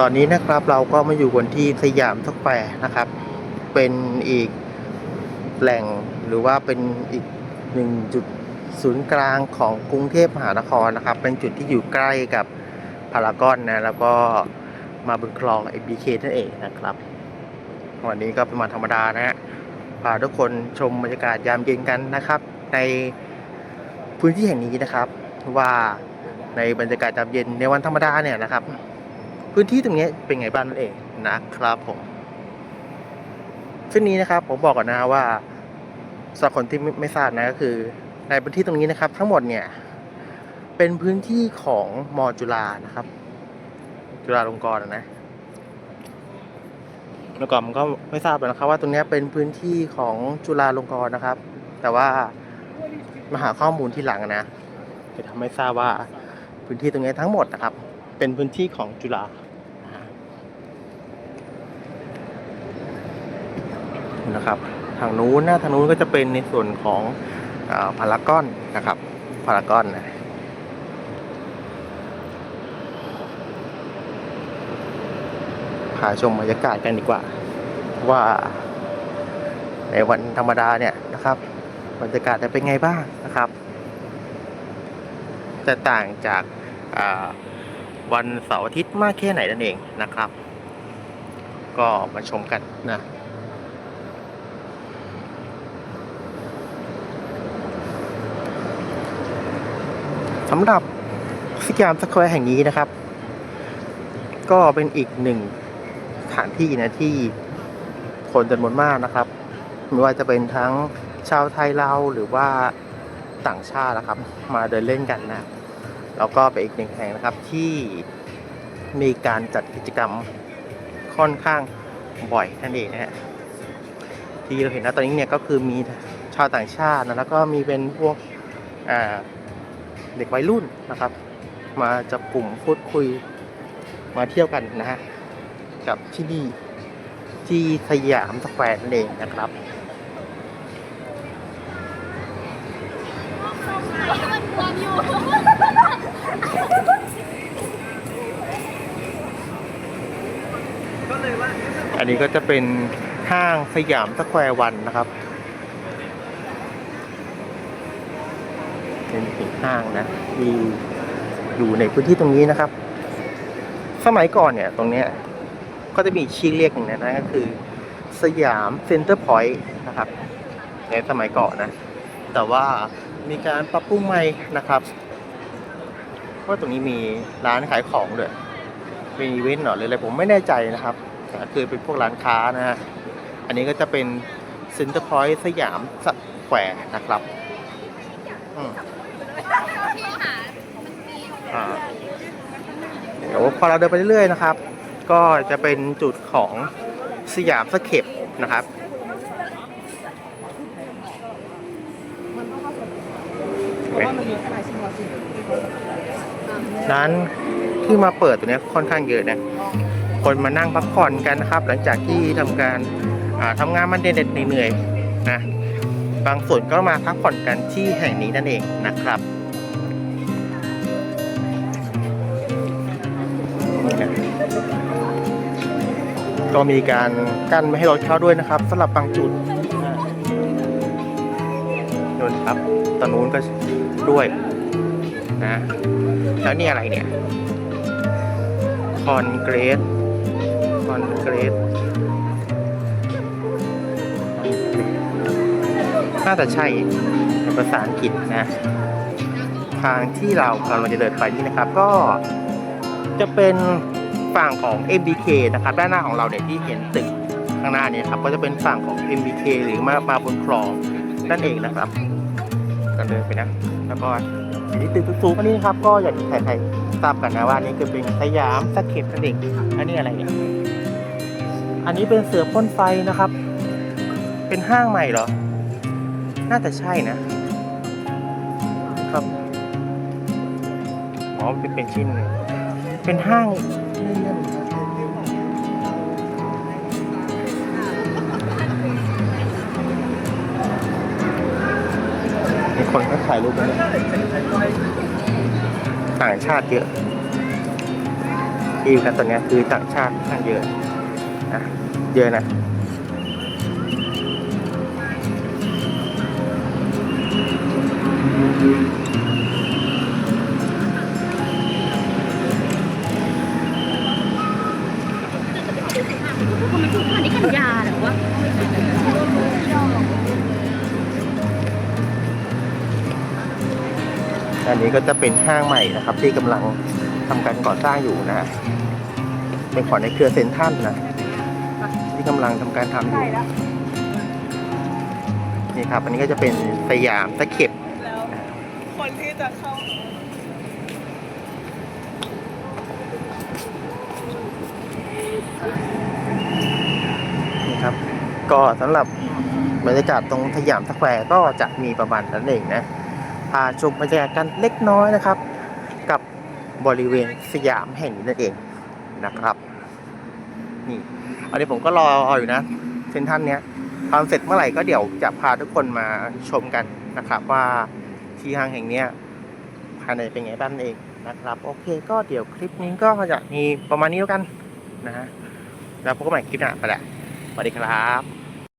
ตอนนี้นะครับเราก็มาอยู่กันที่สยามสแควร์นะครับ เป็นอีกแหล่งหรือว่าเป็นอีกหนึ่งจุดศูนย์กลางของกรุงเทพมหานครนะครับ เป็นจุดที่อยู่ใกล้กับพารากอนนะแล้วก็มาบนคลอง MBK นั่นเองนะครับ วันนี้ก็เป็นวันธรรมดานะฮะพาทุกคนชมบรรยากาศยามเย็นกันนะครับ ในพื้นที่แห่งนี้นะครับว่าในบรรยากาศยามเย็นในวันธรรมดาเนี่ยนะครับ พื้นที่ตรงนี้เป็นไงบ้างนั่นเองนะครับผมซึ่งนี้นะครับผมบอกก่อนนะว่าสำหรับคนที่ไม่ไมทราบนะก็คือ ในพื้นที่ตรงนี้นะครับ ทั้งหมดเนี่ยเป็นพื้นที่ของมอจุฬานะครับ จุฬาลงกรณ์นะเมื่อก่อนผมก็ไม่ทราบเลยนะครับ ว่าตรงนี้เป็นพื้นที่ของจุฬาลงกรณ์นะครับ แต่ว่ามาหาข้อมูลที่หลังนะจะทำให้ทราบว่าพื้นที่ตรงนี้ทั้งหมดนะครับ เป็นพื้นที่ของจุฬานะนะครับ ทางนู้นหนะทางนู้นก็จะเป็นในส่วนของอพารากอนนะครับพารากอนนะพาชมบรรยากาศกันดีกว่า ว่าในวันธรรมดาเนี่ยนะครับบรรยากาศจะเป็นไงบ้างนะครับ จะต่างจากอ่า วันเสาร์อาทิตย์มากแค่ไหนนั่นเองนะครับ ก็มาชมกันนะสำหรับสยามสแควร์แห่งนี้นะครับ ก็เป็นอีกหนึ่งสถานที่นะที่คนจำนวนมากนะครับ ไม่ว่าจะเป็นทั้งชาวไทยเราหรือว่าต่างชาตินะครับ มาเดินเล่นกันนะ แล้วก็เป็นอีกหนึ่งแห่งนะครับที่มีการจัดกิจกรรมค่อนข้างบ่อยนั่นเองนะฮะที่เราเห็นนะตอนนี้เนี่ยก็คือมีชาวต่างชาตินะแล้วก็มีเป็นพวกเด็กวัยรุ่นนะครับ มาจับกลุ่มพูดคุยมาเที่ยวกันนะฮะกับที่นี่ที่สยามสแควร์นั่นเองนะครับอั อันนี้ก็จะเป็นห้างสยามสแควร์วันนะครับเป็นอีกห้างนะที่อยู่ในพื้นที่ตรงนี้นะครับ สมัยก่อนเนี่ย ตรงเนี้ยก็จะมีชื่อเรียกหนึ่งนะนั่นก็คือ สยามเซ็นเตอร์พอยต์นะครับ ในสมัยก่อนนะ แต่ว่ามีการปรับปรุงใหม่นะครับ ว่าตรงนี้มีร้านขายของด้วยมีอีเว้นต์หรอออะไรผมไม่แน่ใจนะครับแต่คือเป็นพวกร้านค้านะฮะอันนี้ก็จะเป็นเซ็นเตอร์พอยต์สยามสแควร์นะครับอืมอ่าเดี๋ยวพอเราเดินไปเรื่อยๆนะครับ ก็จะเป็นจุดของสยามสเคปนะครับ ร้านที่มาเปิดตัวเนี้ยค่อนข้างเยอะนะคนมานั่งพักผ่อนกันนะครับ หลังจากที่ทำการอ่าทำงานมันเด็ดๆเหนื่อยๆนะบางส่วนก็มาพักผ่อนกันที่แห่งนี้นั่นเองนะครับนี่นะก็มีการกั้นไม่ให้รถเข้าด้วยนะครับสำหรับบางจุดนู่นครับตอนนู้นก็ด้วย นะ แล้วนี่อะไรเนี่ย คอนเกรส คอนเกรส น่าจะใช่ภาษาอังกฤษนะ ทางที่เรากำลังจะเดินไปนี่นะครับ ก็จะเป็นฝั่งของ MBK นะครับ ด้านหน้าของเราเนี่ยที่เห็นตึกข้างหน้านี่ยครับ ก็จะเป็นฝั่งของ MBK หรือมามาบนคลองนั่นเองนะครับก็เดินไปนะ แล้วก็ อันนี้ตึกสูงๆอันนี้ครับก็อย่างที่ใครๆทราบกันนะว่านี่คือเป็นสยามสเคปนั่นเองอันนี้อะไรเนี่ยอันนี้เป็นเสือพ่นไฟนะครับ เป็นห้างใหม่เหรอ น่าจะใช่นะ ครับอ๋อเป็นเป็นชิ้น เป็นห้าง คนก็ถ่ายรูปกันด้วยต่างชาติเยอะที่กันตอนนี้คือต่างชาติค่อนข้างเยอะนะเยอะนะ อันนี้ก็จะเป็นห้างใหม่นะครับ ที่กำลังทำการก่อสร้างอยู่นะฮะเป็นของในเครือเซ็นทรัลนะ ที่กำลังทำการทำอยู่ นี่ครับ อันนี้ก็จะเป็นสยามตะเข็บแล้วคนที่จะเข้านี่ครับ ก็สำหรับบรรยากาศตรงสยามสแควร์ก็จะมีประมาณนั้นเองนะ พาชมบรรยากาศกันเล็กน้อยนะครับ กับบริเวณสยามแห่งนี้นั่นเองนะครับ นี่อันนี้ผมก็รออยู่นะเซนทันเนี้ยทำเสร็จเมื่อไหร่ก็เดี๋ยวจะพาทุกคนมาชมกันนะครับว่าที่ห้างแห่งเนี้ยภายในเป็นไงบ้างเองนะครับ โอเคก็เดี๋ยวคลิปนี้ก็จะมีประมาณนี้แล้วกันนะฮะแล้วพบกันใหม่คลิปหน้าไปละสวัสดีครับ